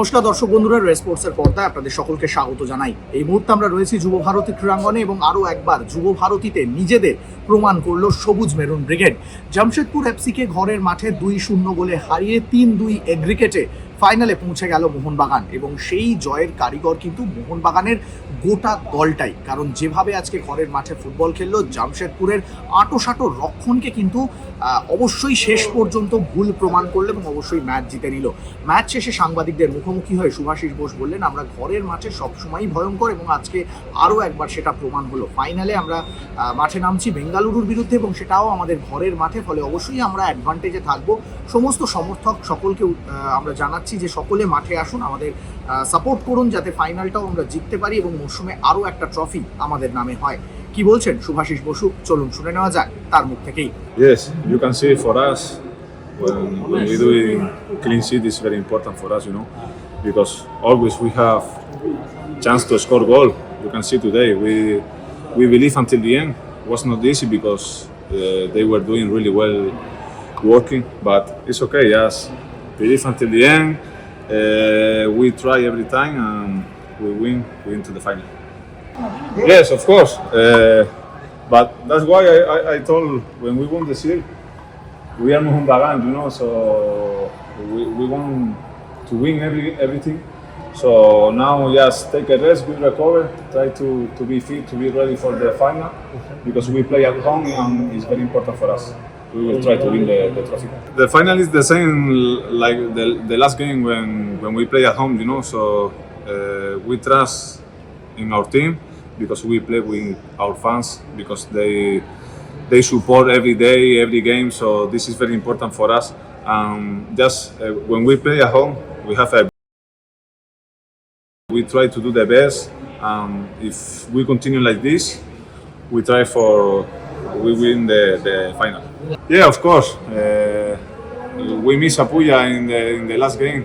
নমস্কার দর্শক বন্ধুরা রেসপোর্টসের পর্দায় আপনাদের সকলকে স্বাগত জানাই। এই মুহূর্তে আমরা রয়েছি যুব ভারতী ক্রীড়াঙ্গনে এবং আরও একবার যুব ভারতীতে নিজেদের প্রমাণ করল সবুজ মেরুন ব্রিগেড। জামশেদপুর এফসিকে ঘরের মাঠে দুই শূন্য গোলে হারিয়ে তিন দুই এগ্রিকেটে ফাইনালে পৌঁছে গেল মোহনবাগান এবং সেই জয়ের কারিগর কিন্তু মোহনবাগানের গোটা দলটাই। কারণ যেভাবে আজকে ঘরের মাঠে ফুটবল খেললো, জামশেদপুরের আটোসাটো রক্ষণকে কিন্তু অবশ্যই শেষ পর্যন্ত ভুল প্রমাণ করল এবং অবশ্যই ম্যাচ জিতে নিল। ম্যাচ শেষে সাংবাদিকদের মুখোমুখি হয়ে সুভাষিস বোস বললেন, আমরা ঘরের মাঠে সবসময়ই ভয়ঙ্কর এবং আজকে আরও একবার সেটা প্রমাণ হলো। ফাইনালে আমরা মাঠে নামছি বেঙ্গালুরুর বিরুদ্ধে এবং সেটাও আমাদের ঘরের মাঠে। ফলে অবশ্যই আমরা অ্যাডভান্টেজে থাকব। সমস্ত সমর্থক সকলকে আমরা জানাচ্ছি যে সকলে মাঠে আসুন আমাদের সাপোর্ট করুন যাতে ফাইনালটাও আমরা জিততে পারি এবং মরশুমে আরও একটা ট্রফি আমাদের নামে হয় কি বলছেন সুভাষিস বসু চলুন শুনে নেওয়া যাক তার মুখ থেকেই Yes, you can see for us when, we doing clean sheet is very important for us, you know, because always we have chance to score goal. You can see today we we believe until the end was not easy because uh, they were doing really well working, but it's okay. Yes, believe until the end. Uh, we try every time and we win. We win to the final. Yes, of course. Uh, but that's why I, I, I told when we won the seal, we are Mohun you know, so we, we want to win every everything. So now just take a rest, good recover, try to, to be fit, to be ready for the final because we play at home and it's very important for us. We will try to win the, the trophy. The final is the same like the, the last game when, when we play at home, you know, so uh, we trust in our team because we play with our fans because they they support every day, every game. So this is very important for us. Um, just uh, when we play at home, we have a we try to do the best. Um, if we continue like this, we try for we win the, the final. Yeah, of course. Uh, we miss Apuya in the in the last game.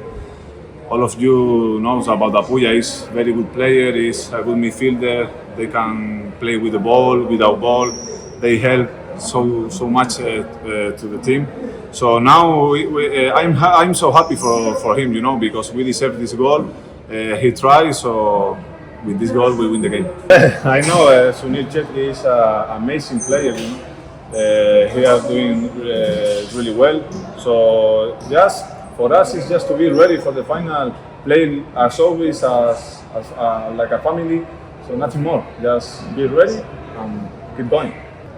All of you knows about Apuya. He's very good player. He's a good midfielder. They can play with the ball, without ball. They help so so much uh, uh, to the team. So now we, we, uh, I'm I'm so happy for, for him, you know, because we deserve this goal. Uh, he tried, so with this goal we win the game. I know uh, Sunil Chetri is an amazing player, you know. Uh, he is doing uh, really well. So just for us, it's just to be ready for the final. playing as always, as, as uh, like a family. So nothing more. Just be ready and keep going.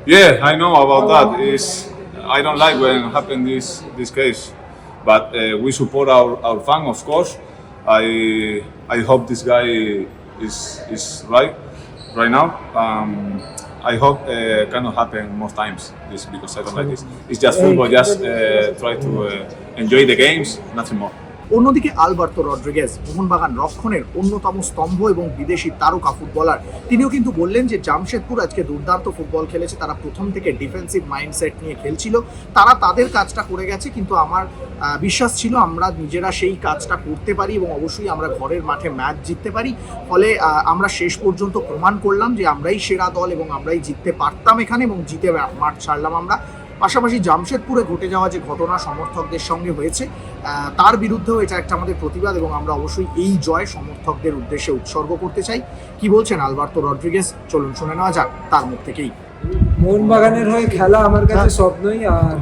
Yeah, I know about that. Is I don't like when happen this this case, but uh, we support our, our fan, of course. I I hope this guy is is right right now. Um, I hope uh, cannot happen more times this because I don't like this. It's just football. Just uh, try to uh, enjoy the games, nothing more. অন্যদিকে Alberto Rodriguez, Mohun Bagan রক্ষণের অন্যতম স্তম্ভ এবং বিদেশি তারকা footballer. তিনিও কিন্তু বললেন যে জামশেদপুর আজকে দুর্দান্ত ফুটবল খেলেছে, তারা প্রথম থেকে ডিফেন্সিভ মাইন্ডসেট নিয়ে খেলছিল। তারা তাদের কাজটা করে গেছে, কিন্তু আমার বিশ্বাস ছিল আমরা নিজেরা সেই কাজটা করতে পারি এবং অবশ্যই আমরা ঘরের মাঠে ম্যাচ জিততে পারি। ফলে আমরা শেষ পর্যন্ত প্রমাণ করলাম যে আমরাই সেরা দল এবং আমরাই জিততে পারতাম এখানে এবং জিতে মাঠ ছাড়লাম আমরা। পাশাপাশি জামশেদপুরে ঘটে যাওয়া যে ঘটনা সমর্থকদের সঙ্গে হয়েছে তার বিরুদ্ধেও এটা একটা আমাদের প্রতিবাদ এবং আমরা অবশ্যই এই জয় সমর্থকদের উদ্দেশ্যে উৎসর্গ করতে চাই। কি বলছেন আলবার্তো রড্রিগেজ চলুন শুনে নেওয়া যাক তার মুখ থেকেই। মোহনবাগানের হয়ে খেলা আমার কাছে স্বপ্নই আর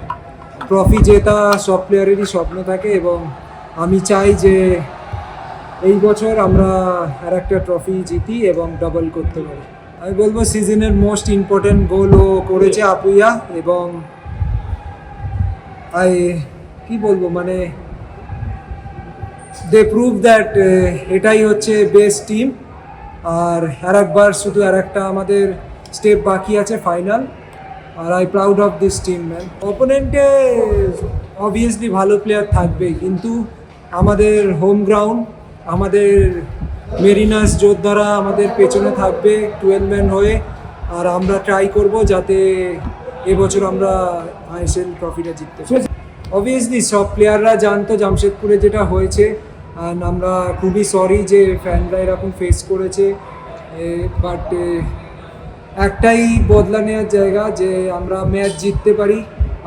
ট্রফি জেতা সব প্লেয়ারেরই স্বপ্ন থাকে এবং আমি চাই যে এই বছর আমরা আর একটা ট্রফি জিতি এবং ডাবল করতে পারি। আমি বলব সিজনের মোস্ট ইম্পর্টেন্ট গোলও করেছে আপুইয়া এবং কি বলব মানে দে প্রুভ দ্যাট এটাই হচ্ছে বেস্ট টিম আর আর একবার শুধু আর একটা আমাদের স্টেপ বাকি আছে final R I proud of this team man অপোনেন্টে obviously ভালো প্লেয়ার থাকবে কিন্তু আমাদের হোম গ্রাউন্ড আমাদের মেরিনাস যোদ্ধারা আমাদের পেছনে থাকবে টুয়েলভ ম্যান হয়ে, আর আমরা ট্রাই করব যাতে এবছর আমরা আইএসএল ট্রফিটা জিততে অবভিয়াসলি সব প্লেয়াররা জানতো জামশেদপুরে যেটা হয়েছে আমরা খুবই সরি যে ফ্যানরা এরকম ফেস করেছে বাট একটাই বদলা নেওয়ার জায়গা যে আমরা ম্যাচ জিততে পারি।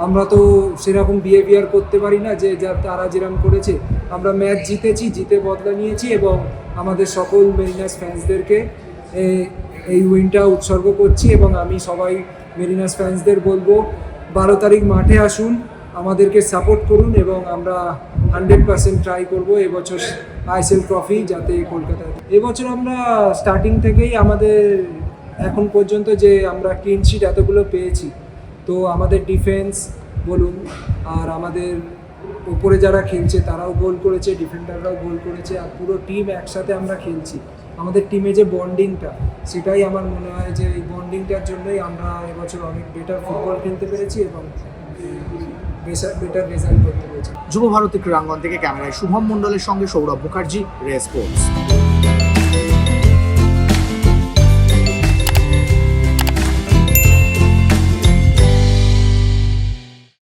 আমরা তো সেরকম বিহেভিয়ার করতে পারি না যে যা তারা যেরকম করেছে। আমরা ম্যাচ জিতেছি, জিতে বদলা নিয়েছি এবং আমাদের সকল মেরিনাস ফ্যান্সদেরকে এই উইনটা উৎসর্গ করছি এবং আমি সবাই মেরিনাস ফ্যান্সদের বলব, বারো তারিখ মাঠে আসুন, আমাদেরকে সাপোর্ট করুন এবং আমরা হান্ড্রেড পার্সেন্ট ট্রাই করব এবছর আইএসএল ট্রফি যাতে কলকাতায় এবছর আমরা স্টার্টিং থেকেই আমাদের এখন পর্যন্ত যে আমরা ক্লিন শিট এতগুলো পেয়েছি, তো আমাদের ডিফেন্স বলুন, আর আমাদের উপরে যারা খেলছে তারাও গোল করেছে ডিফেন্ডাররাও গোল করেছে, আর পুরো টিম একসাথে আমরা খেলছি। আমাদের টিমে যে বন্ডিংটা সেটাই আমার মনে হয় যে এই বন্ডিংটার জন্যই আমরা এবছর অনেক বেটার ফুটবল খেলতে পেরেছি এবং বেটার রেজাল্ট করতে পেরেছি। যুব ভারতী ক্রীড়াঙ্গন থেকে ক্যামেরায় শুভম মন্ডলের সঙ্গে সৌরভ মুখার্জি রে স্পোর্টস